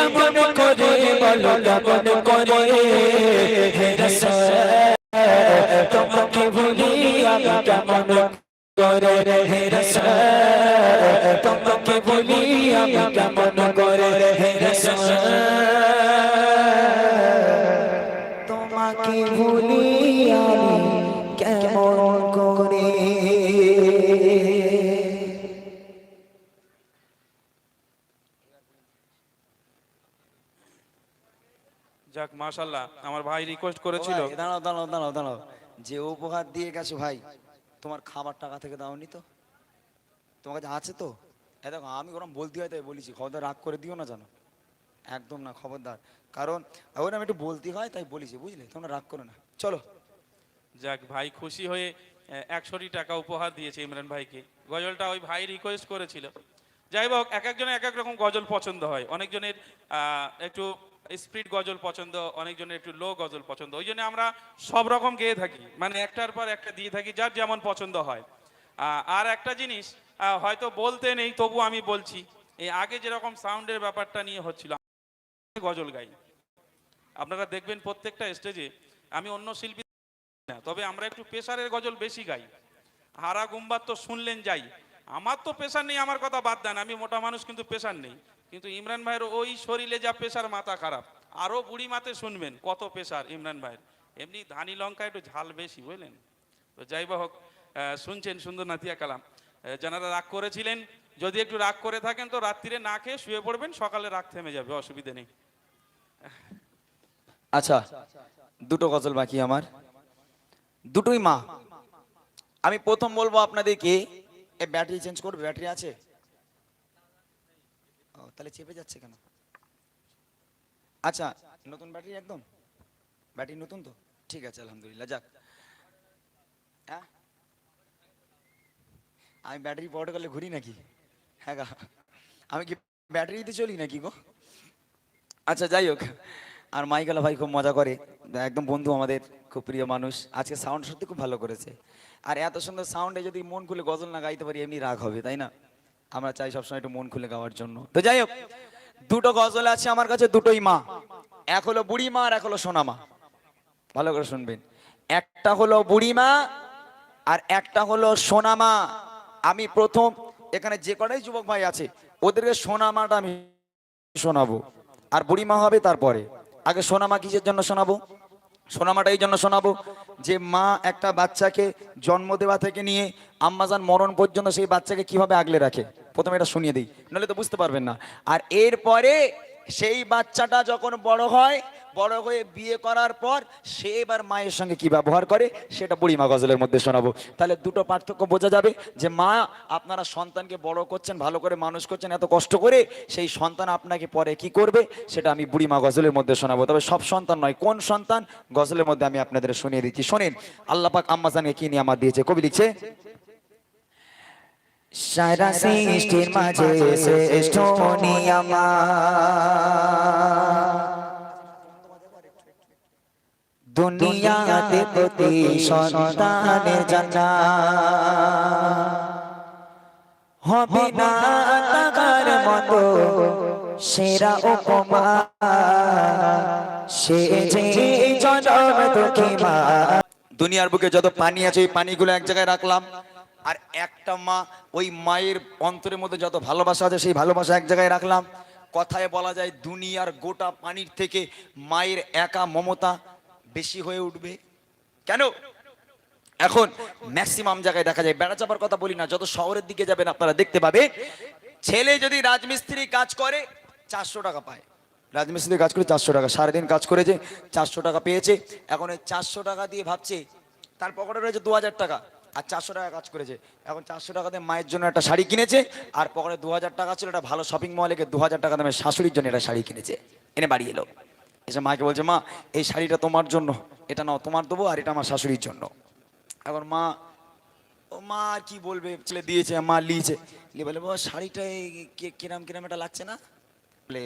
কেমন করে, বলো কেমন করে। তোমাকে ভুলি আমি কেমন করে। হে রসুল, তোমাকে ভুলি আমি কেমন করে। হে রসুল, তোমাকে ভুলি আমি কেমন মাশাল্লাহ আমার ভাই রিকোয়েস্ট করেছিল। দাঁড়াও দাঁড়াও দাঁড়াও দাঁড়াও। যে উপহার দিয়ে গেছো ভাই তোমার খাবার টাকা থেকে দাওনি তো? তোমার কাছে আছে তো? এ দেখো আমি ওরকম বলতে হয় তাই বলেছি খবরদার রাগ করে দিও না জানো। একদম না খবরদার। কারণ ওর আমি একটু বলতে হয় তাই বলেছি বুঝলে? তোমরা রাগ করো না। চলো। যাক ভাই খুশি হয়ে একশোটি টাকা উপহার দিয়েছে ইমরান ভাইকে। গজলটা ওই ভাই রিকোয়েস্ট করেছিল। যাই হোক এক একজনের এক এক রকম গজল পছন্দ হয়। অনেকজনের একটু স্পিড গজল পছন্দ, অনেকজনের একটু লো গজল পছন্দ। ওই জন্য আমরা সব রকম গেয়ে থাকি। মানে একটার পর একটা দিয়ে থাকি, যার যেমন পছন্দ হয়। আর একটা জিনিস হয়তো বলতে নেই, তবু আমি বলছি, এই আগে যেরকম সাউন্ডের ব্যাপারটা নিয়ে হচ্ছিল গজল গাই। আপনারা দেখবেন প্রত্যেকটা স্টেজে আমি অন্য শিল্পী না, তবে আমরা একটু পেশারের গজল বেশি গাই। হারা গুম্বার তো শুনলেন যাই। আমার তো পেশার নেই, আমার কথা বাদ দেন, আমি মোটা মানুষ, কিন্তু পেশার নেই। কিন্তু ইমরান ভাইয়ের ওই শরীরে যা পেশার মাথা খারাপ আরও বুড়ি মাতে শুনবেন কত পেশার ইমরান ভাইয়ের। এমনি ধানি লঙ্কা একটু ঝাল বেশি, বুঝলেন? তো যাই হোক শুনছেন সুন্দর নাতিয়া কালাম। যারা রাগ করেছিলেন, যদি একটু রাগ করে থাকেন তো রাত্রিরে না খেয়ে শুয়ে পড়বেন, সকালে রাগ থেমে যাবে, অসুবিধে নেই। আচ্ছা দুটো গজল বাকি আমার। দুটোই মা। আমি প্রথম বলব আপনাদেরকে ব্যাটারি চেঞ্জ করবে ব্যাটারি আছে? তাহলে চেপে যাচ্ছে কেন? আচ্ছা নতুন ব্যাটারি একদম? ব্যাটারি নতুন তো? ঠিক আছে, আলহামদুলিল্লাহ, যাক। হ্যাঁ? আমি ব্যাটারি পর্টগালে ঘুরি নাকি? হ্যাঁ গা। আমি কি ব্যাটারিতে চলি নাকি গো? আচ্ছা যাই হোক। আর মাইকালা ভাই খুব মজা করে। একদম বন্ধু আমাদের, খুব প্রিয় মানুষ। আজকে সাউন্ড সত্যি খুব ভালো করেছে। আর এত সুন্দর সাউন্ডে যদি মন খুলে গজল না গাইতে পারি, এমনি রাগ হবে, তাই না? আমরা চাই সবসময় একটু মন খুলে গাওয়ার জন্য। তো যাই হোক, দুটো গজল আছে আমার কাছে, দুটোই মা। এক হলো বুড়ি মা আর এক হলো সোনা মা। ভালো করে শুনবেন। একটা হলো বুড়ি মা আর একটা হলো সোনা মা। আমি প্রথম, এখানে যে কটাই যুবক ভাই আছে, ওদেরকে সোনা মাটা আমি শোনাবো। আর বুড়িমা হবে তারপরে। আগে সোনামা কিসের জন্য শোনাবো? সোনামাটা এই জন্য শোনাবো যে মা একটা বাচ্চাকে জন্ম দেওয়া থেকে নিয়ে আম্মাজান মরণ পর্যন্ত সেই বাচ্চাকে কীভাবে আগলে রাখে? প্রথমে এটা শুনিয়ে দিই, নাহলে তো বুঝতে পারবেন না। আর এরপরে সেই বাচ্চাটা যখন বড় হয়, বড় হয়ে বিয়ে করার পর সে এবার মায়ের সঙ্গে কি ব্যবহার করে, সেটা বুড়িমা গজলের মধ্যে শোনাবো। তাহলে দুটো পার্থক্য বোঝা যাবে, যে মা, আপনারা সন্তানকে বড় করছেন, ভালো করে মানুষ করছেন, এত কষ্ট করে সেই সন্তান আপনাকে পরে কি করবে, সেটা আমি বুড়িমা গজলের মধ্যে শোনাবো। তবে সব সন্তান নয়, কোন সন্তান? গজলের মধ্যে আমি আপনাদের শুনিয়ে দিচ্ছি। শোনেন আল্লাহ পাক আম্মাজানকে কি নিয়ে আমার দিয়েছে। কবি লিখছে সারা সৃষ্টির মাঝে শ্রেষ্ঠ নিয়ামা দুনিয়াতে প্রতি সন্তানের জানা হবে না মতো সেরা উপমা। সে যে জনম মা। দুনিয়ার বুকে যত পানি আছে, ওই পানিগুলো এক জায়গায় রাখলাম। আর একটা মা, ওই মায়ের অন্তরের মধ্যে যত ভালোবাসা আছে, সেই ভালোবাসা এক জায়গায় রাখলাম। কথায় বলা যায়, দুনিয়ার গোটা পানির থেকে মায়ের একা মমতা বেশি হয়ে উঠবে। কেন? এখন ম্যাক্সিমাম জায়গায় দেখা যায়, বেড়া চাপার কথা বলি না, যত শহরের দিকে যাবেন আপনারা দেখতে পাবে ছেলে যদি রাজমিস্ত্রি কাজ করে, চারশো টাকা পায়। রাজমিস্ত্রি কাজ করে চারশো টাকা, সারাদিন কাজ করেছে, চারশো টাকা পেয়েছে, এখন ওই চারশো টাকা দিয়ে ভাবছে, তার পকেটে রয়েছে দু হাজার টাকা। আর চারশো টাকা কাজ করেছে। এখন চারশো টাকা দিয়ে মায়ের জন্য একটা শাড়ি কিনেছে, আর পকেটে দু হাজার টাকা ছিল, একটা ভালো শপিং মলে গিয়ে দু হাজার টাকা দামের শাশুড়ির জন্য একটা শাড়ি কিনেছে। এনে বাড়ি এলো। এসে মাকে বলছে, মা, এই শাড়িটা তোমার জন্য। এটা নাও, তোমার দেবো, আর এটা আমার শাশুড়ির জন্য। এখন মা, ও মা কি বলবে? ছেলে দিয়েছে, মা লিয়েছে। লিয়ে বলে শাড়িটা কিরাম কিরাম এটা লাগছে না? বলে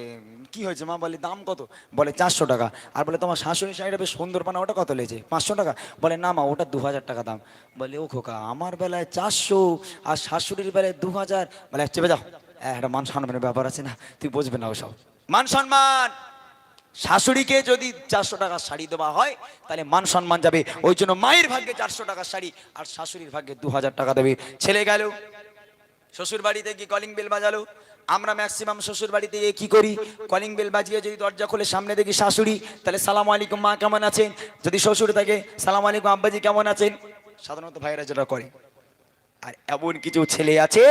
কি হয়েছে? মা বলে দাম কত? বলে চারশো টাকা। আর বলে তোমার শাশুড়ি শাড়িটা বেশ সুন্দর পানা ওটা কত লেগেছে? পাঁচশো টাকা। বলে না মা ওটা দু হাজার টাকা দাম। বলে ও খোকা আমার বেলায় চারশো আর শাশুড়ির বেলায় দু হাজার বলে চেপে যাও। হ্যাঁ, একটা মান সম্মানের ব্যাপার আছে না তুই বুঝবে না ওসব। মান সম্মান? শাশুড়িকে যদি চারশো টাকার শাড়ি দেওয়া হয় তাহলে মান সম্মান যাবে। ওই জন্য মায়ের ভাগ্যে চারশো টাকার শাড়ি আর শাশুড়ির ভাগ্যে দু হাজার টাকা দেবে। ছেলে গেল। শ্বশুর বাড়িতে কি কলিং বেল বাজালো? আমরা ম্যাক্সিমাম শ্বশুর বাড়িতে গিয়ে কি করি? কলিং বেল বাজিয়ে যদি দরজা খুলে, সামনে দেখি শাশুড়ি, তাহলে সালাম আলাইকুম, মা কেমন আছেন? যদি শ্বশুর থাকে, সালাম আলাইকুম, আব্বাজি কেমন আছেন? সাধারণত ভাইরা যেটা করে, আর এমন কিছু ছেলে আছে,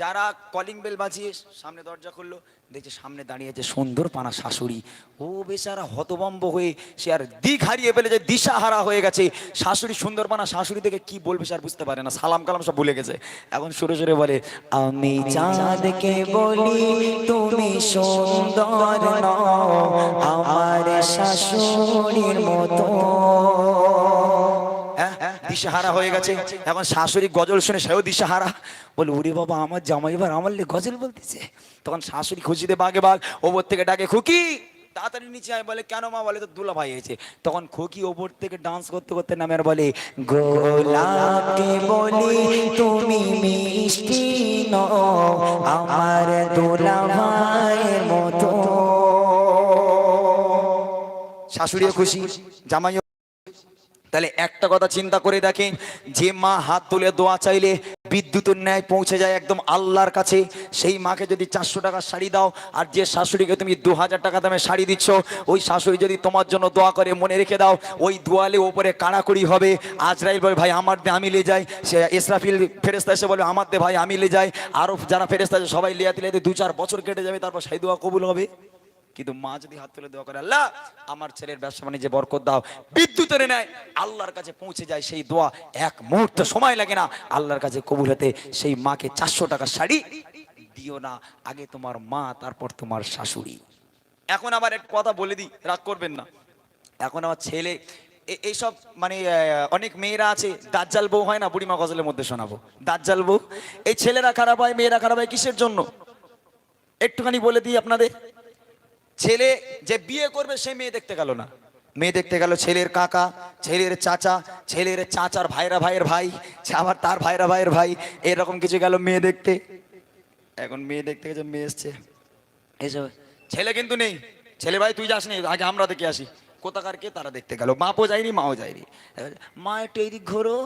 যারা কলিং বেল বাজিয়ে সামনে দরজা খুললো দেখছে সামনে দাঁড়িয়ে আছে সুন্দর পানা শাশুড়ি। ও বেচারা হতবম্ব হয়ে সে আর দিক হারিয়ে ফেলে ফেলেছে দিশাহারা হয়ে গেছে। শাশুড়ি সুন্দর পানা শাশুড়ি থেকে কি বলবে সে আর বুঝতে পারে না। সালাম কালাম সব ভুলে গেছে। এখন সরে সরে বলে আমি চাঁদকে বলি তুমি সুন্দর আমার শাশুড়ির মতো দিশাহারা হয়ে গেছে। এখন শাশুড়ি গজল শুনে সেও দিশাহারা। বলে, ওরে বাবা, আমার জামাই এবার আমার লে গজল বলতেছে। তখন শাশুড়ি খুশিতে বাগে বাঘ ওপর থেকে ডাকে, খুকি! তাড়াতাড়ি নিচে আয়, বলে, কেন মা? বলে তো দুলা ভাই হয়েছে। তখন খুকি ওপর থেকে ডান্স করতে করতে নামে বলে গোলাপকে বলি, তুমি মিষ্টি নও, আমার দোলা ভাইয়ের মতো। শাশুড়িও খুশি, জামাইও তাহলে একটা কথা চিন্তা করে দেখেন, যে মা হাত তুলে দোয়া চাইলে বিদ্যুতের ন্যায় পৌঁছে যায় একদম আল্লাহর কাছে। সেই মাকে যদি চারশো টাকার শাড়ি দাও, আর যে শাশুড়িকে তুমি দু হাজার টাকা দামে শাড়ি দিচ্ছ, ওই শাশুড়ি যদি তোমার জন্য দোয়া করে মনে রেখে দাও, ওই দোয়ালে ওপরে কাড়াকড়ি হবে। আজরাইল বলে, ভাই, আমার দে, আমি লে যাই। সে ইসরাফিল ফেরেস্তা এসে বলে, আমার দে, ভাই, আমি লে যাই। আরও যারা ফেরেস্তা আছে, সবাই লিয়াতে লিয়াতে দু চার বছর কেটে যাবে, তারপর সেই দোয়া কবুল হবে। কিন্তু মা যদি হাত তুলে দোয়া করে, আল্লাহ, আমার ছেলের ব্যবসা বাণিজ্যে বরকত দাও। বিদ্যুৎ বিদ্যুতের নেয়, আল্লাহর কাছে পৌঁছে যায় সেই দোয়া। এক মুহূর্ত সময় লাগে না, আল্লাহর কাছে কবুল হতে সেই মাকে চারশো টাকা শাড়ি দিও না। আগে তোমার মা, তারপর তোমার শাশুড়ি। এখন আবার এক কথা বলে দিই, রাগ করবেন না। এখন আমার ছেলে এইসব মানে অনেক মেয়েরা আছে, দাজ্জাল বউ হয় না, বুড়িমা গজলের মধ্যে শোনাবো। দাজ্জাল বউ, এই ছেলেরা খারাপ হয়, মেয়েরা খারাপ হয় কিসের জন্য? একটুখানি বলে দিই আপনাদের। ছেলে যে বিয়ে করবে, সে মেয়ে দেখতে গেল না। মেয়ে দেখতে গেল ছেলের কাকা, ছেলের চাচা, ছেলের চাচার ভাইরা ভাইয়ের ভাই, আবার তার ভাইরা ভাইয়ের ভাই, এরকম কিছু গেল মেয়ে দেখতে। এখন মেয়ে দেখতে গেছে, মেয়ে এসছে। এসে ছেলে কিন্তু নেই। ছেলে ভাই, তুই যাস নি, আগে আমরা দেখে আসি। কোথাকার কে তারা দেখতে গেল? বাপও যায়নি, মাও যায়নি। মা একটু এই দিক ঘোরো,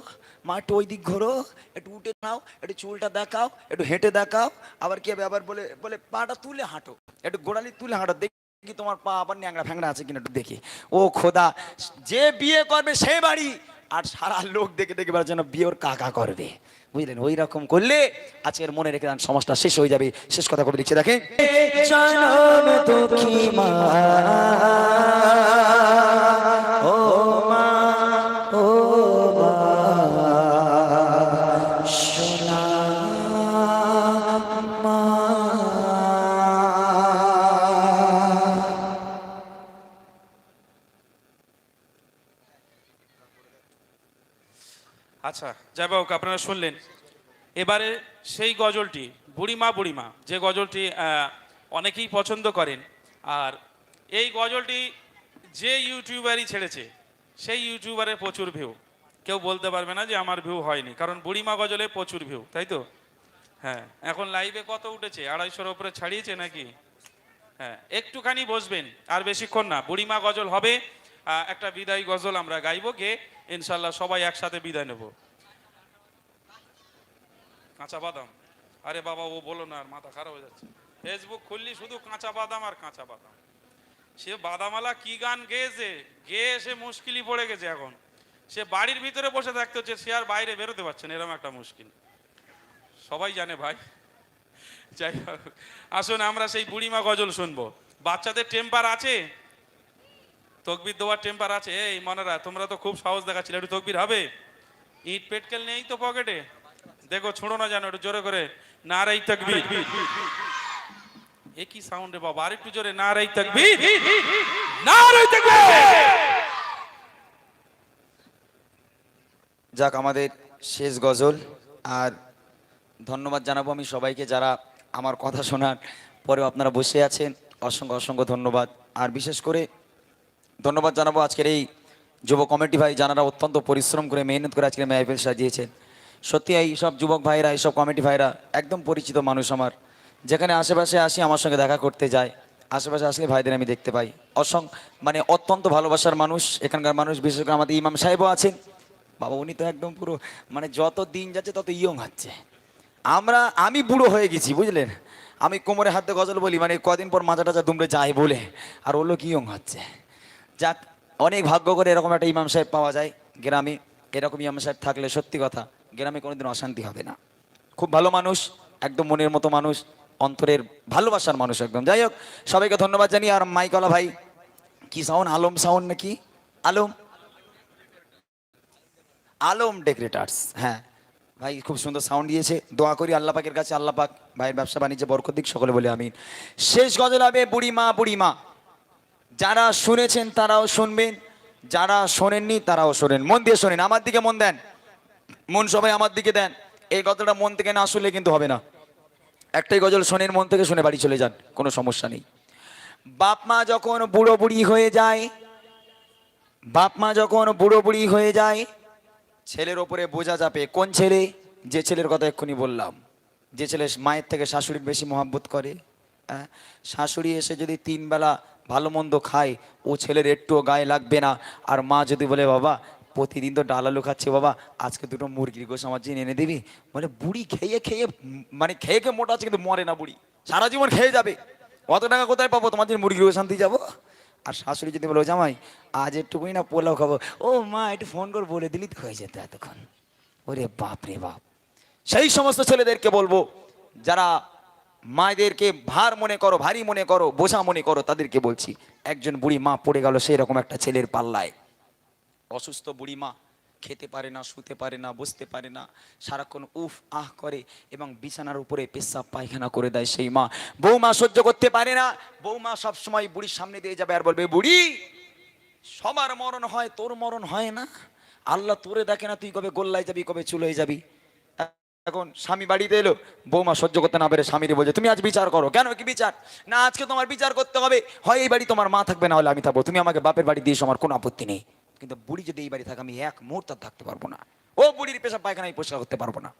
মা একটু ওই দিক ঘোরো, একটু উঠে নাও, একটু চুলটা দেখাও, একটু হেঁটে দেখাও। আবার কি হবে আবার বলে বলে, পাটা তুলে হাঁটো, একটু গোড়ালি তুলে হাঁটো, দেখি তোমার পা আবার ন্যাংরা ফ্যাংরা আছে কিনা একটু দেখি। ও খোদা, যে বিয়ে করবে সে বাড়ি আর সারা লোক দেখে দেখে বেড়ার যেন বিয়ের কাকা করবে। বুঝলেন? ওই রকম করলে আজকের মনে রেখে দেন, সমাজটা শেষ হয়ে যাবে। শেষ কথা করে দিচ্ছে দেখে মা। যাই হোক, আপনারা শুনলেন। এবারে সেই গজলটি, বুড়িমা বুড়িমা, যে গজলটি অনেকেই পছন্দ করেন, আর এই গজলটি যে ইউটিউবারই ছেড়েছে, সেই ইউটিউবারের প্রচুর ভিউ কেউ বলতে পারবে না যে আমার ভিউ হয়নি, কারণ বুড়িমা গজলে প্রচুর ভিউ তাই তো? হ্যাঁ এখন লাইভে কত উঠেছে? আড়াইশোর ওপরে ছাড়িয়েছে নাকি? হ্যাঁ একটুখানি বসবেন, আর বেশিক্ষণ না। বুড়িমা গজল হবে একটা বিদায় গজল আমরা গাইবো গে ইনশাল্লাহ সবাই একসাথে বিদায় নেব। কাঁচা বাদাম। আরে বাবা, ও বলো না, আর মাথা খারাপ হয়ে যাচ্ছে। ফেসবুক খুললি শুধু কাঁচা বাদাম আর কাঁচা বাদাম। সে বাদামালা কি গান গেয়েছে? গেয়ে সে মুশকিলই পড়ে গেছে এখন। সে বাড়ির ভিতরে বসে থাকতে হচ্ছে, সে আর বাইরে বেরোতে পারছে না, এরকম একটা মুশকিল। সবাই জানে ভাই। যাই হোক, আসুন আমরা সেই বুড়িমা গজল শুনব। বাচ্চাদের টেম্পার আছে? তকবির দেওয়ার টেম্পার আছে? এই মনেরা, তোমরা তো খুব সাহস দেখাচ্ছিলে, একটু তকবির হবে? ইট পেটকেল নেই তো পকেটে? দেখো, ছোড়ো না জানো একটু জোরে করে না রাই তকবির। এ কি সাউন্ড রে বাবা আর একটু জোরে না রাই তকবির। না রাই তকবির। যাক, আমাদের শেষ গজল, আর ধন্যবাদ জানাব আমি সবাইকে যারা আমার কথা শোনার পরেও আপনারা বসে আছেন। অসংখ্য অসংখ্য ধন্যবাদ। আর বিশেষ করে ধন্যবাদ জানাব আজকের এই যুব কমিটি ভাই, যারা অত্যন্ত পরিশ্রম করে, মেহনত করে আজকের মেহফিল সাজিয়েছেন। সত্যি এই সব যুবক ভাইরা এইসব কমিটি ভাইরা একদম পরিচিত মানুষ আমার। যেখানে আশেপাশে আসি, আমার সঙ্গে দেখা করতে যায়। আশেপাশে আসলে ভাইদের আমি দেখতে পাই। অসং মানে অত্যন্ত ভালোবাসার মানুষ, এখানকার মানুষ, বিশেষ করে আমাদের ইমাম সাহেবও আছেন। বাবা, উনি তো একদম পুরো মানে যত দিন যাচ্ছে, তত ইয়ং হচ্ছে। আমরা, আমি বুড়ো হয়ে গেছি, বুঝলেন? আমি কোমরে হাতে গজল বলি মানে কদিন পর মাথা টাচা দুমড়ে যায় বলে। আর ওগুলো কি ইয়ং হচ্ছে। যাক, অনেক ভাগ্য করে এরকম একটা ইমাম সাহেব পাওয়া যায় গ্রামে। এরকম ইমাম সাহেব থাকলে সত্যি কথা। গ্রামে কোনোদিন অশান্তি হবে না। খুব ভালো মানুষ, একদম মনের মতো মানুষ, অন্তরের ভালোবাসার মানুষ একদম। যাই হোক, সবাইকে ধন্যবাদ জানি আর মাইকলা ভাই, কি সাউন্ড আলম সাউন্ড নাকি? আলম? আলম ডেকরেটার্স হ্যাঁ। ভাই, খুব সুন্দর সাউন্ড দিয়েছে। দোয়া করি আল্লাহ পাকের কাছে, আল্লাহ পাক ভাইয়ের ব্যবসা বাণিজ্যে বরকত দিক, সকলে বলে আমিন। শেষ গজল হবে বুড়ি মা বুড়ি মা যারা শুনেছেন তারাও শুনবেন, যারা শোনেননি তারাও শোনেন। মন দিয়ে শোনেন, আমার দিকে মন দেন। মন সবাই আমার দিকে দেন। এই কথাটা মন থেকে না শুনলে কিন্তু হবে না। একটাই গজল, শোনেন, মন থেকে শুনে বাড়ি চলে যান, কোনো সমস্যা নেই। বাপ মা যখন বুড়ো বুড়ি হয়ে যায়, বাপ মা যখন বুড়ো বুড়ি হয়ে যায়, ছেলের ওপরে বোঝা যাবে কোন ছেলে, যে ছেলের কথা এক্ষুনি বললাম। যে ছেলে মায়ের থেকে শাশুড়ির বেশি মহাব্বত করে? শাশুড়ি এসে যদি তিন বেলা ভালো মন্দ খায়, ও ছেলের একটুও গায়ে লাগবে না। আর মা যদি বলে, বাবা প্রতিদিন তো ডাল আলু খাচ্ছে বাবা। আজকে দুটো মুরগির গোস আমার জন্য এনে দিবি। বলে, বুড়ি খেয়ে খেয়ে মানে খেয়ে খেয়ে মোটা আছে কিন্তু মরে না বুড়ি। সারা জীবন খেয়ে যাবে। অত টাকা কোথায় পাবো? তোমার জন্য মুরগির গোস আনতে যাব? আর শাশুড়ি যদি বলো জামাই, আজ একটুকুই না পোলাও খাব। ও মা, একটু ফোন করে, বলে দিলি তো হয়ে যেত এতক্ষণ। ওরে বাপ রে বাপ। সেই সমস্ত ছেলেদেরকে বলব, যারা মায়েদেরকে ভার মনে করো, ভারী মনে করো, বোঝা মনে করো, তাদেরকে বলছি, একজন বুড়ি মা পড়ে গেল সেই রকম একটা ছেলের পাল্লায়। অসুস্থ বুড়ি মা খেতে পারে না, শুতে পারে না, বসতে পারে না, সারাক্ষণ উফ, আহ করে এবং বিছানার উপরে পেশাব, পায়খানা করে দেয় সেই মা। বৌমা সহ্য করতে পারে না। বৌমা সব সময় বুড়ির সামনে দিয়ে যাবে আর বলবে, বুড়ি, সবার মরণ হয়, তোর মরণ হয় না? আল্লাহ তোরে দেখে না, তুই কবে গোল্লায় যাবি, কবে চুলোয় যাবি? এখন স্বামী বাড়িতে এলো বৌমা সহ্য করতে না পেরে স্বামীরে বলছে, তুমি আজ বিচার করো। কেন কি বিচার? না, আজকে তোমার বিচার করতে হবে। হয় এই বাড়ি তোমার মা থাকবে, না হলে আমি থাকব। তুমি আমাকে বাপের বাড়ি দিয়েছ, আমার কোনো আপত্তি নেই। কিন্তু বুড়ি যদি এই বাড়ি থাকে, আমি এক মুহূর্ত থাকতে পারব না। ও বুড়ির পেশা পায়খানা আমি পরিষ্কার করতে পারব না।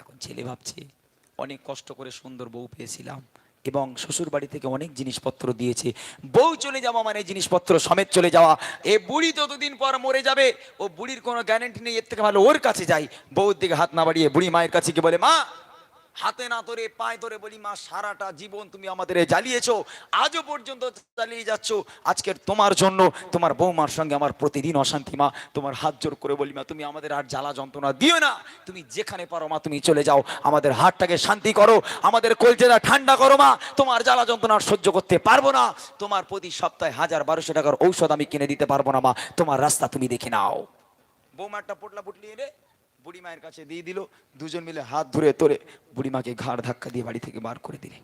এখন ছেলে ভাবছে, অনেক কষ্ট করে সুন্দর বউ পেয়েছিলাম এবং শ্বশুর বাড়ি থেকে অনেক জিনিসপত্র দিয়েছে। বউ চলে যাওয়া মানে জিনিসপত্র সমেত চলে যাওয়া। এ বুড়ি ততদিন পর মরে যাবে। ও বুড়ির কোনো গ্যারেন্টি নেই, এর থেকে ভালো ওর কাছে যাই। বউর দিকে হাত না বাড়িয়ে বুড়ি মায়ের কাছে গিয়ে বলে, মা হাতে না ধরে, পায়ে ধরে বলি, মা, সারাটা জীবন তুমি আমাদের জ্বালিয়েছো। আজও পর্যন্ত চালিয়ে যাচ্ছ। আজকের তোমার জন্য তোমার বৌমার সঙ্গে আমার প্রতিদিন অশান্তি, মা। তোমার হাত জোর করে বলি, মা, তুমি আমাদের আর জ্বালা যন্ত্রণা দিও না। তুমি যেখানে পারো, মা, তুমি চলে যাও। আমাদের হাতটাকে শান্তি করো। আমাদের কলজেরা ঠান্ডা করো, মা। তোমার জ্বালা যন্ত্রণা সহ্য করতে পারব না। তোমার প্রতি সপ্তাহে হাজার বারোশো টাকার ঔষধ আমি কিনে দিতে পারব না, মা। তোমার রাস্তা তুমি দেখে নাও। বৌমা একটা পোটলা পুটলি এনে বুড়ি মায়ের কাছে দিয়ে দিল। দুজন মিলে হাত ধরে তোরে বুড়ি মাকে ঘাড় ধাক্কা দিয়ে বাড়ি থেকে বার করে দিলে।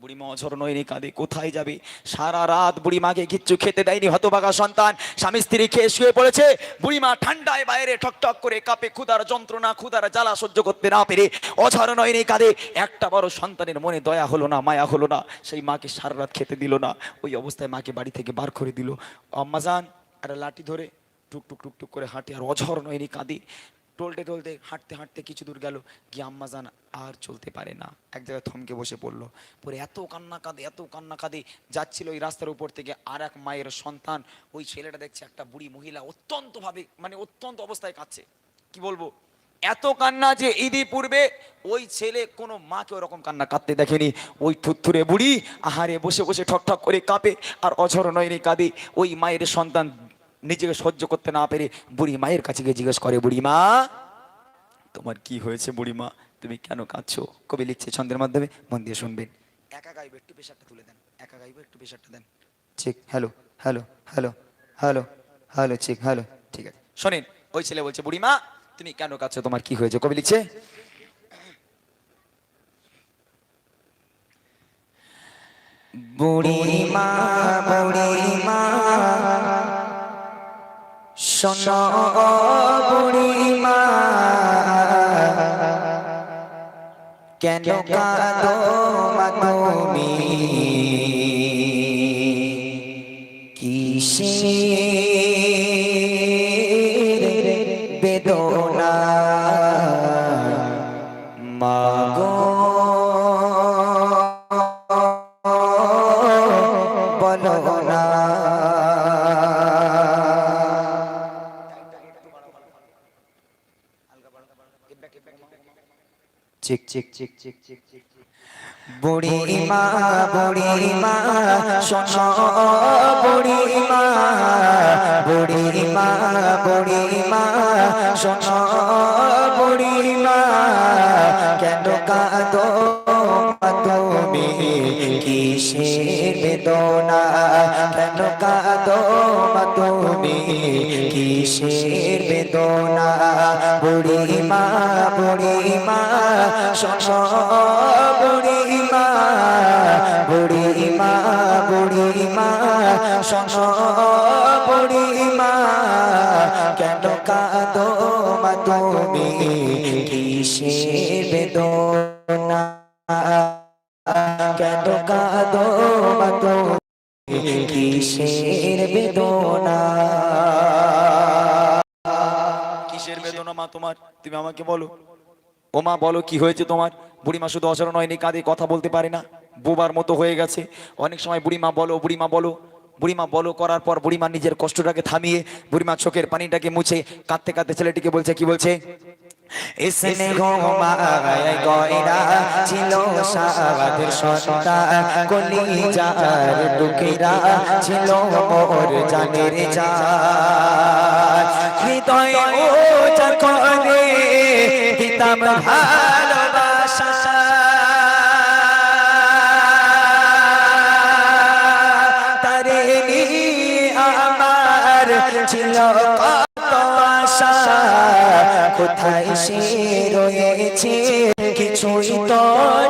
বুড়িমা অঝর নয়নি কাঁদে, কোথায় যাবে? সারা রাত বুড়িমাকে কিচ্ছু খেতে দেয়নি হতভাগা সন্তান। স্বামী স্ত্রী খেয়ে শুয়ে পড়েছে। বুড়িমা ঠান্ডায় বাইরে ঠকঠক করে কাপে, ক্ষুধার যন্ত্রণা, ক্ষুধার জ্বালা সহ্য করতে না পেরে অঝর নয়নি কাঁদে। একটা বড় সন্তানের মনে দয়া হলো না, মায়া হলো না। সেই মাকে সারা রাত খেতে দিল না। ওই অবস্থায় মাকে বাড়ি থেকে বার করে দিল। আম্মাজান একটা লাঠি ধরে টুক টুক টুক টুক করে হাঁটে, আর অঝর নয়নি কাঁদে। টলতে টলতে, হাঁটতে হাঁটতে কিছু দূর গেল, গিয়ে আম্মাজান আর চলতে পারে না। এক জায়গায় থমকে বসে পড়ল। পরে এত কান্না কাঁদে, এত কান্না কাঁদে, যাচ্ছিল ওই রাস্তার উপর থেকে আর এক মায়ের সন্তান। ওই ছেলেটা দেখছে একটা বুড়ি মহিলা অত্যন্ত ভাবে মানে অত্যন্ত অবস্থায় কাঁদছে। কি বলব? এত কান্না যে ঈদি পূর্বে ওই ছেলে কোনো মাকে ওরকম কান্না কাঁদতে দেখেনি। ওই থুত্থুরে বুড়ি আহারে বসে বসে ঠক ঠক করে কাঁপে আর অঝর নয়নি কাঁদে। ওই মায়ের সন্তান নিজেকে সহ্য করতে না পেরে বুড়ি মায়ের কাছে গিয়ে জিজ্ঞেস করে, বুড়ি মা, তোমার কি হয়েছে বুড়ি মা? তুমি কেন কাঁদছো? কবি লিখছে ছন্দের মাধ্যমে, মন দিয়ে শুনবেন। একা গাইবে, একটু প্রেশারটা তুলে দেন। একা গাইবে, একটু প্রেশারটা দেন। ঠিক, hello hello hello hello hello, ঠিক হ্যালো, ঠিক আছে। শোনেন, ওই ছেলে বলছে, বুড়ি মা, তুমি কেন কাঁদছো? তোমার কি হয়েছে? কবি লিখছে, বুড়ি মা বুড়ি মা শোনো ও বুড়ি মা কেন কাঁদো তুমি? কিসের চিক চিক চিক চিক চিক চিক বুড়ি মা বুড়ি মা শোনো বুড়ি মা বুড়ি মা বুড়ি মা শোনো বুড়ি মা কেন কাঁদো? কিসের বেদনা? কেন কাঁদো তুমি? কিসের বেদনা? বুড়ি মা বুড়ি মা শোনো বুড়ি মা বুড়ি মা বুড়ি মা শোনো বুড়ি মা কেন কাঁদো মা তুমি? কিসের বেদনা? তুমি কিসের বেদনা? কিসের বেদনা মা তোমার? তুমি আমাকে বলো। ও মা, বলো কি হয়েছে তোমার? বুড়িমা শুধু অচরণ হয়নি, কাঁদে, কথা বলতে পারে না। বোবার মতো হয়ে গেছে। অনেক সময় বুড়িমা বলো বুড়িমা বলো বুড়িমা বলো করার পর বুড়িমা নিজের কষ্টটাকে থামিয়ে বুড়িমা চোখের পানিটাকে মুছে কাঁদতে কাঁদতে ছেলেটিকে বলছে কি বলছে? এসনে ঘুমায় গয়রা ছিল সাদের সন্তান কলি টুকিরা ছিল মোর জানের যার হৃদয় ও করে দিতাম ভালোবাসা। ছিল কোথায় সে রয়েছে কিছুই তো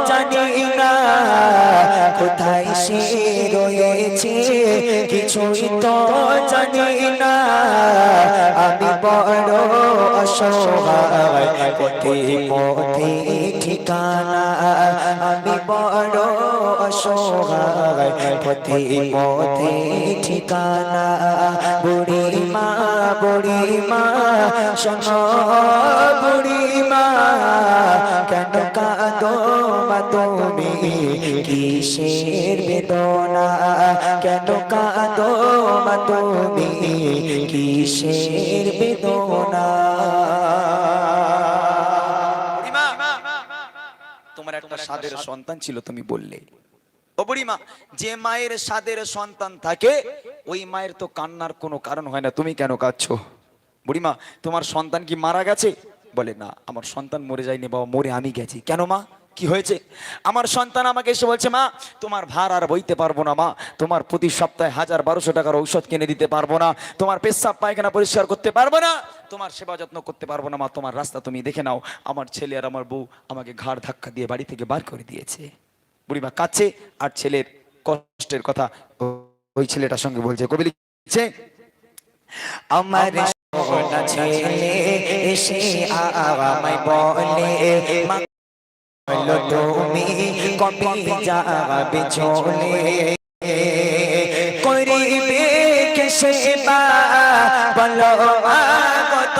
জানি না। কোথায় সে রয়েছে কিছুই তো জানি না। আমি বড় অসহায়, পথে পথে ঠিকানা। আমি বড় অসহায়, পথে পথে ঠিকানা। বুড়ি মা বুড়ি মা, শোনো বুড়ি মা, কেন কাঁদো মা তুমি? কিসের বেদনা? কেন কাঁদো মা তুমি? কিসের বেদনা? বুড়িমা তোমার একটা স্বাদের সন্তান ছিল, তুমি বললে। ও বুড়িমা যে মায়ের সাদের সন্তান থাকে ওই মায়ের তো কান্নার কোনো কারণ হয় না। তুমি কেন কাঁদছো? বুড়িমা, তোমার সন্তান কি মারা গেছে? বলে, না, আমার সন্তান মরে যায়নি বাবা, মরে আমি গেছি। কেন মা? কি হয়েছে? আমার সন্তান আমাকে এসে বলছে, মা, তোমার ভার আর বইতে পারব না মা। তোমার প্রতি সপ্তাহে হাজার বারোশো টাকার ঔষধ কিনে দিতে পারব না। তোমার পেশাব পায়খানা পরিষ্কার করতে পারব না। তোমার সেবা যত্ন করতে পারব না মা। তোমার রাস্তা তুমি দেখে নাও। আমার ছেলে আর আমার বউ আমাকে ঘাড় ধাক্কা দিয়ে বাড়ি থেকে বার করে দিয়েছে। বুড়িমা কাছে আর ছেলের কষ্টের কথা ওই ছেলেটার সঙ্গে বলছে কবি লিখছে আমার সোনা ছেলে এসে আমায় বলে বলো তুমি কবে যাবে চলে করিবে কে সেবা বলো আগত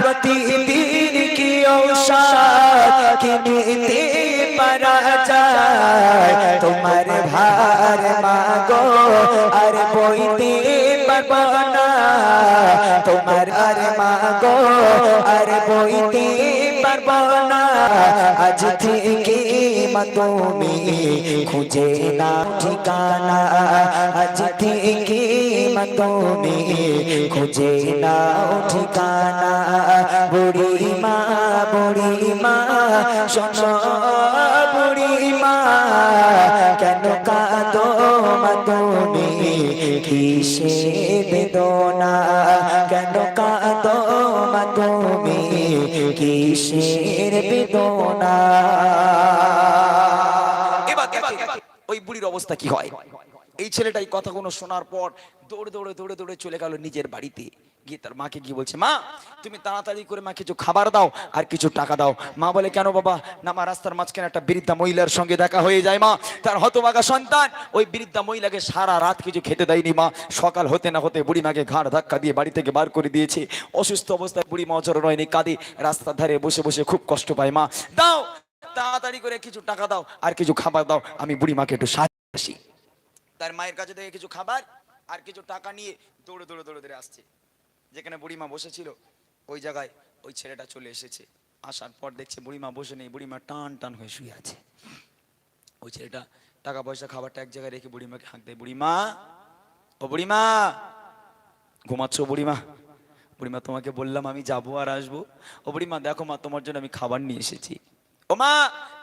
প্রতিদিন কি ঔষধ কিনিতে যায় তোমার ভার মাগো, আর বইতে পারব না তোমার আর মাগো, আর বইতে পারব না আজ থেকে মা তুমি খুঁজে না ঠিকানা। আজ থেকে তুমি খুঁজে না ঠিকানা। বুড়ি মা বুড়ি মা শোনো বুড়ি মা কেন কাঁদো মা তুমি কিসে বেদনা? কেন কাঁদো মা তুমি কিসের বেদনা? ওই বুড়ির অবস্থা কি হয়? এই ছেলেটা এই কথাগুলো শোনার পর দৌড়ে দৌড়ে দৌড়ে দৌড়ে চলে গেল নিজের বাড়িতে। গিয়ে তার মাকে গিয়ে বলছে, মা, তুমি তাড়াতাড়ি করে মা কিছু খাবার দাও আর কিছু টাকা দাও। মা বলে, কেন বাবা? না, মা, রাস্তার মাঝখানে একটা বৃদ্ধা মহিলার সঙ্গে দেখা হয়ে যায়, মা। তার হতবাগা সন্তান। ওই বৃদ্ধা মহিলাকে সারা রাত কিছু খেতে দেয়নি, মা। সকাল হতে না হতে বুড়ি মাকে ঘাড় ধাক্কা দিয়ে বাড়ি থেকে বার করে দিয়েছে। অসুস্থ অবস্থায় বুড়ি মা অচরণ হয়নি কাঁদে। রাস্তার ধারে বসে বসে খুব কষ্ট পায়, মা। দাও, তাড়াতাড়ি করে কিছু টাকা দাও আর কিছু খাবার দাও। আমি বুড়ি মাকে একটু সাহায্য তার মায়ের কাছে থেকে কিছু খাবার আর কিছু টাকা নিয়ে দৌড়ে দৌড়ে দৌড়ে দৌড়ে আসছে। যেখানে বুড়িমা বসেছিল, ওই জায়গায় ওই ছেলেটা চলে এসেছে। আসার পর দেখছে বুড়িমা বসে নেই, বুড়িমা টান টান হয়ে শুয়ে আছে। ওই ছেলেটা টাকা, পয়সা, খাবারটা এক জায়গায় রেখে বুড়িমাকে হাঁক দেয়, বুড়িমা, ও বুড়িমা, ঘুমাচ্ছ বুড়িমা? বুড়িমা, তোমাকে বললাম আমি যাব আর আসব। ও বুড়িমা, দেখো মা, তোমার জন্য আমি খাবার নিয়ে এসেছি। ও মা,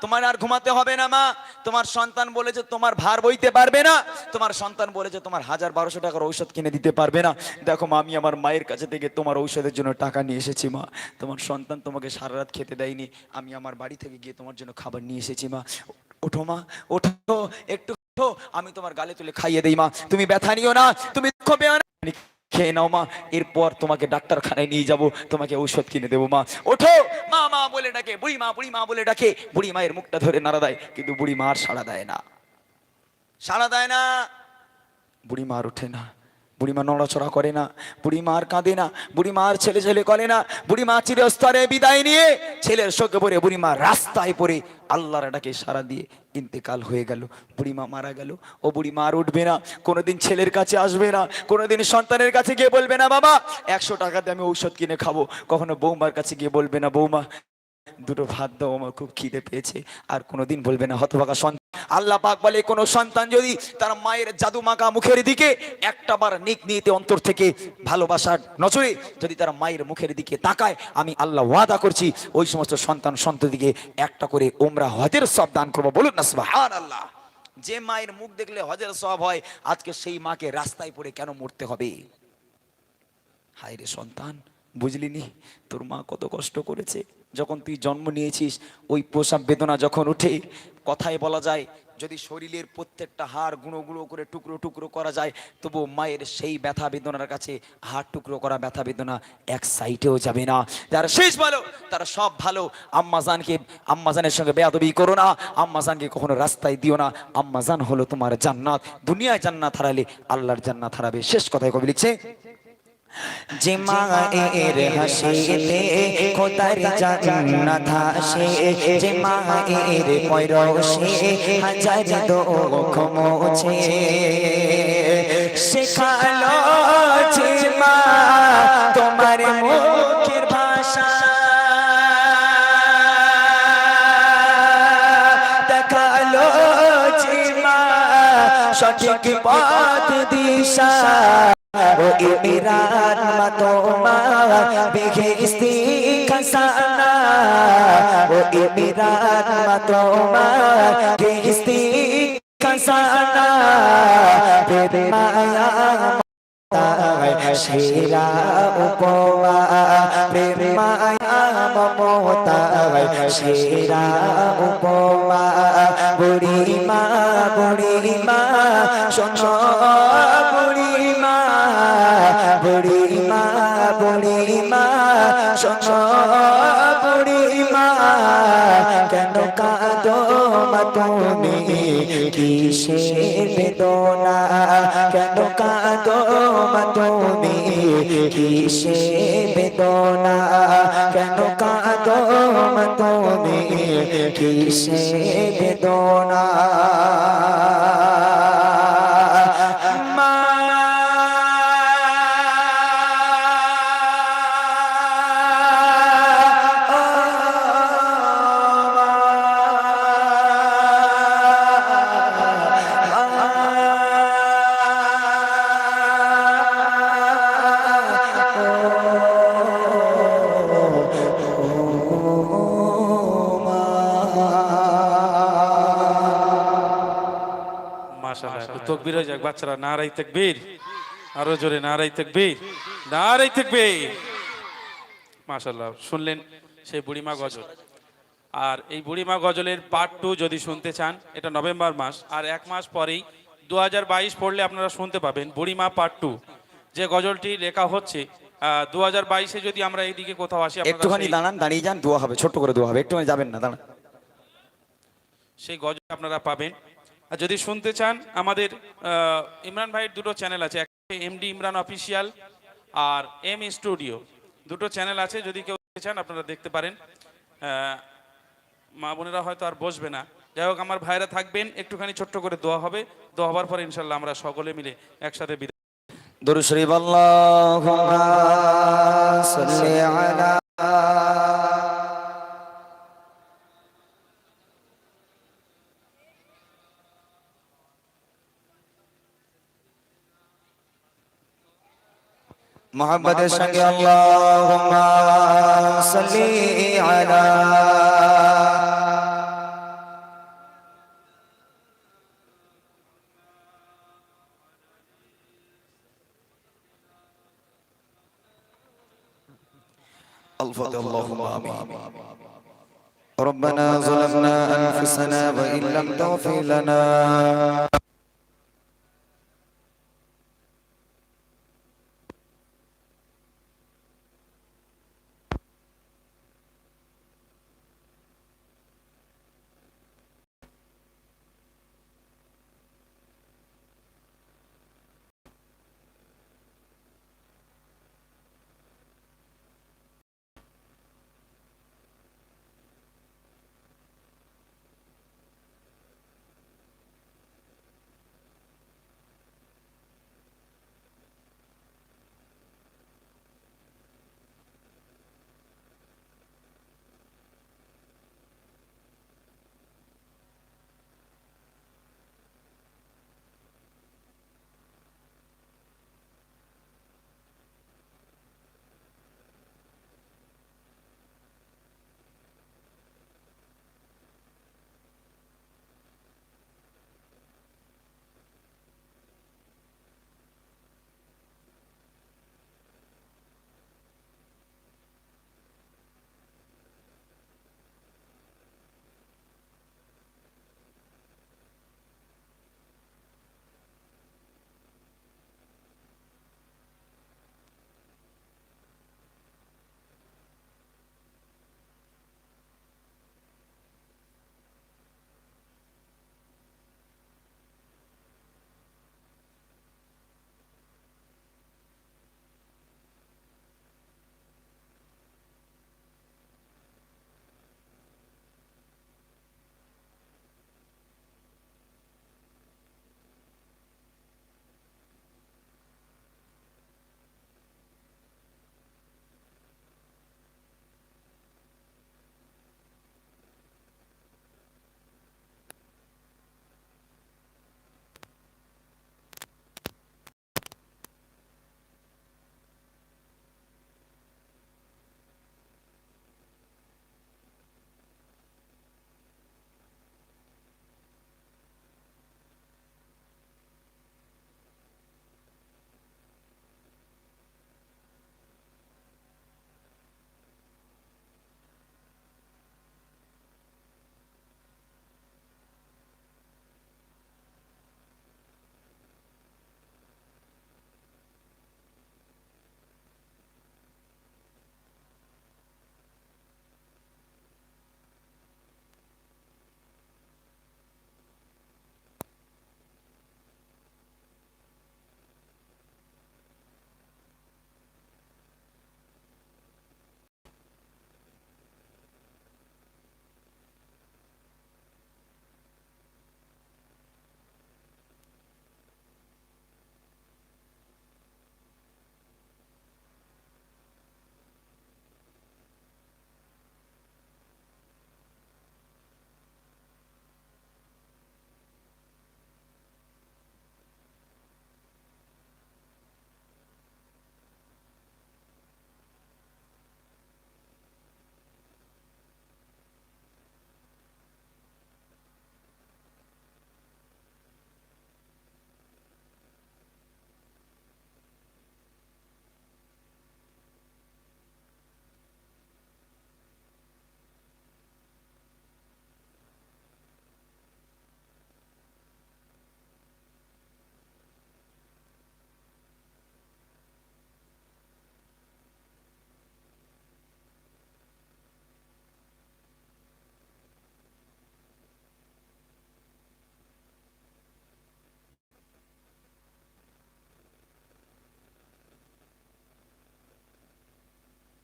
তোমার আর ঘুমাতে হবে না মা। তোমার সন্তান বলেছে তোমার ভার বইতে পারবে না। তোমার সন্তান বলেছে তোমার হাজার বারোশো টাকার ঔষধ কিনে দিতে পারবে না। দেখো মা, আমি আমার মায়ের কাছে থেকে তোমার ঔষধের জন্য টাকা নিয়ে এসেছি মা। তোমার সন্তান তোমাকে সারা রাত খেতে দেয়নি। আমি আমার বাড়ি থেকে গিয়ে তোমার জন্য খাবার নিয়ে এসেছি মা। ওঠো মা, ওঠো, একটু আমি তোমার গালে তুলে খাইয়ে দেই মা। তুমি ব্যথা নিও না। তুমি দুঃখ পেও না। খেয়ে নাও মা এরপর তোমাকে ডাক্তারখানায় নিয়ে যাব তোমাকে ঔষধ কিনে দেবো মা। ওঠো! মা মা বলে ডাকে বুড়ি মা বুড়ি মা বলে ডাকে। বুড়ি মায়ের মুখটা ধরে নাড়া দেয় কিন্তু বুড়ি মা আর সাড়া দেয় না। সাড়া দেয় না। বুড়ি মা আর ওঠে না। বুড়ি মা নড়াচড়া করে না বুড়ি মা আর কাঁদে না বুড়ি মা আর ছেলে ছেলে করে না বুড়ি মা চিরস্তরে বিদায় নিয়ে ছেলের শোকে পড়ে বুড়ি মা রাস্তায় পড়ে আল্লাহর ডাকে সারা দিয়ে ইন্তেকাল হয়ে গেল। বুড়ি মা মারা গেল। ও বুড়ি মা আর উঠবে না। কোনোদিন ছেলের কাছে আসবে না। কোনোদিন সন্তানের কাছে গিয়ে বলবে, না বাবা, একশো টাকাতে আমি ঔষধ কিনে খাব। কখনো বৌমার কাছে গিয়ে বলবে, না বৌমা, দুটো ভাত দাও, আমার খুব খিদে পেয়েছে। আর কোনোদিন বলবে না, হতভাগা সন্তান আল্লাহ পাক বলে, কোনো সন্তান যদি তার মায়ের জাদু মাখা মুখের দিকে একটা বার নিক নিতে অন্তর থেকে ভালোবাসার নজরে যদি তার মায়ের মুখের দিকে তাকায়, আমি আল্লাহ ওয়াদা করছি, ওই সমস্ত সন্তান সন্ততিকে একটা করে ওমরা হজের সব দান করব। বলুন না সুবহান আল্লাহ যে মায়ের মুখ দেখলে হজের সব হয়, আজকে সেই মাকে রাস্তায় পড়ে কেন মরতে হবে? হায় রে সন্তান, বুঝলি নি? তোর মা কত কষ্ট করেছে। যখন তুই জন্ম নিয়েছিস, ওই প্রসাব বেদনা যখন উঠে কথায় বলা যায়, যদি শরীরের প্রত্যেকটা হাড় গুঁড়ো গুঁড়ো করে টুকরো টুকরো করা যায় তবু মায়ের সেই ব্যথা বেদনার কাছে হাড় টুকরো করা ব্যথা বেদনা এক সাইডেও যাবে না। যারা শেষ ভালো, তারা সব ভালো। আম্মাজানকে আম্মাজানের সঙ্গে বেয়াদবি করো না। আম্মাজানকে কখনো রাস্তায় দিও না। আম্মাজান হলো তোমার জান্নাত। দুনিয়ায় জান্নাত হারালে আল্লাহর জান্নাত হারাবে। শেষ কথায় কবি লিখছে যে মায়ের হাসিতে খোদার জান্নাত হাসে যে মায়ের পরশে হাজার দুঃখ মোছে শেখালো যে মা তোমার মুখের ভাষা দেখাল যে মা সঠিক পথ দিশা ইমিরান মা তোমার বেহেস্তি খাসানা ও ইমিরান মা তোমার বেহেস্তি খাসানা বেবে মায়া সেরা উপমা প্রেম মায়া মমতায় সেরা উপমা বুড়ি মা বুড়ি মা শোনো শোনো বুড়ি মা কেন কাঁদো মা তুমি? কিসের বেদনা? কেন কাঁদো মা তুমি? কিসের বেদনা? কেন কাঁদো মা তুমি? কিসের বেদনা? তকবীর হয়ে যাক বাচ্চারা নারাই তাকবীর। আরও জোরে নারাই তাকবীর। নারাই তাকবীর। মাশাআল্লাহ শুনলেন সেই বুড়িমা গজল। আর এই বুড়িমা গজলের পার্ট টু যদি শুনতে চান এটা নভেম্বর মাস আর এক মাস পরেই দু পড়লে আপনারা শুনতে পাবেন বুড়িমা পার্ট টু যে গজলটি লেখা হচ্ছে দু হাজার বাইশে যদি আমরা এইদিকে কোথাও আসি একটুখানি দাঁড়ান দাঁড়িয়ে যান দোয়া হবে ছোট্ট করে দোয়া হবে একটুখানি যাবেন না দাঁড়ান। সেই গজল আপনারা পাবেন আর যদি শুনতে চান, আমাদের ইমরান ভাইয়ের দুটো চ্যানেল আছে, একটা এমডি ইমরান অফিসিয়াল আর এম স্টুডিও দুটো চ্যানেল আছে, যদি কেউ চান, আপনারা দেখতে পারেন। মা বোনেরা হয়তো আর বসবে না। যাই হোক, আমার ভাইরা থাকবেন, একটুখানি ছোট্ট করে দোয়া হবে। দোয়া হবার পরে ইনশাল্লাহ আমরা সকলে মিলে একসাথে বিদায় দরুদ শরীফ মোহাম্মদের সঙ্গে আল্লাহুম্মা সাল্লি আলা الفضل اللهم آمين ربنا ظلمنا أنفسنا وإن لم تغفر لنا